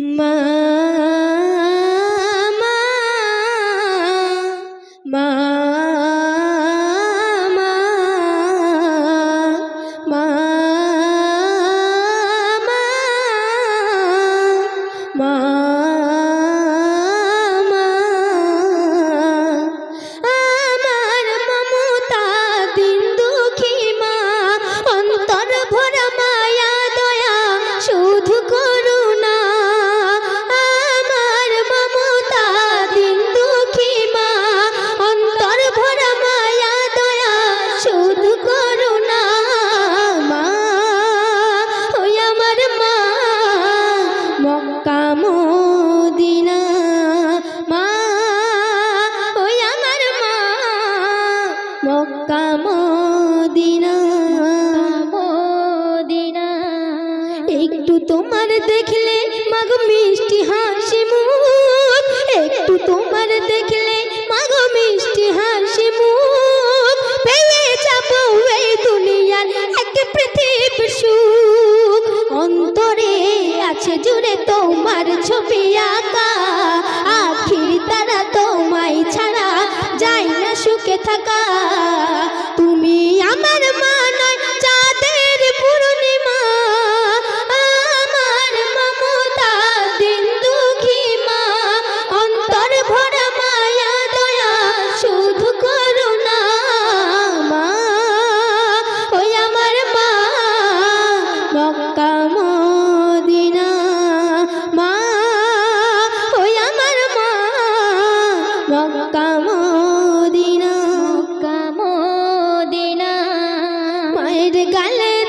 my একটু তোমার দেখলে, মাগো মিষ্টি হাসি মুখ। একটু তোমার দেখলে, মাগো মিষ্টি হাসি মুখ। পেয়ে যাব এই দুনিয়ার এক পৃথিবী সুখ। অন্তরে আছে জুড়ে তোমার ছবি আঁকা। আখির তারা তোমায় ছাড়া যাই না সুখে থাকা। গালে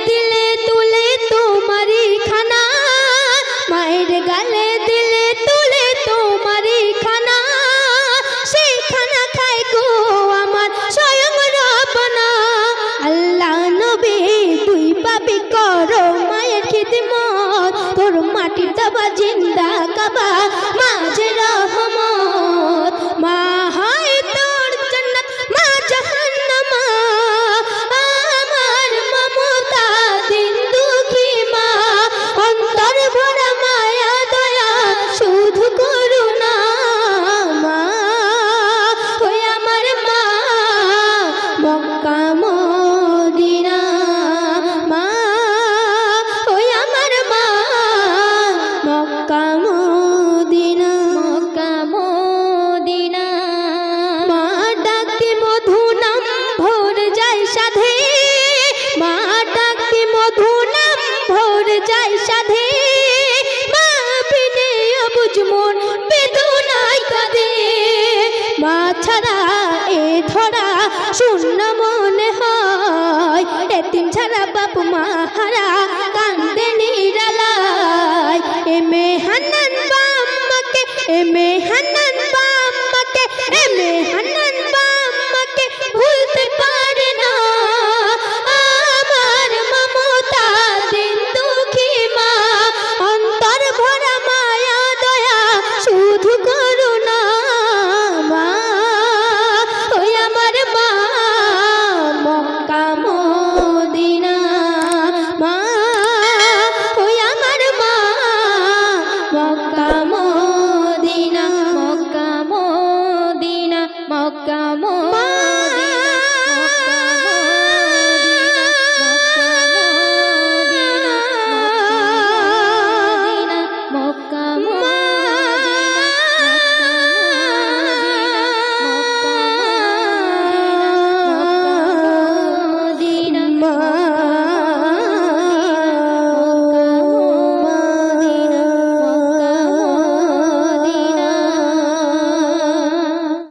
ছাড়া এ ধরা শূন্য মনে হয়। এতিম ছাড়া বাপ মা হারা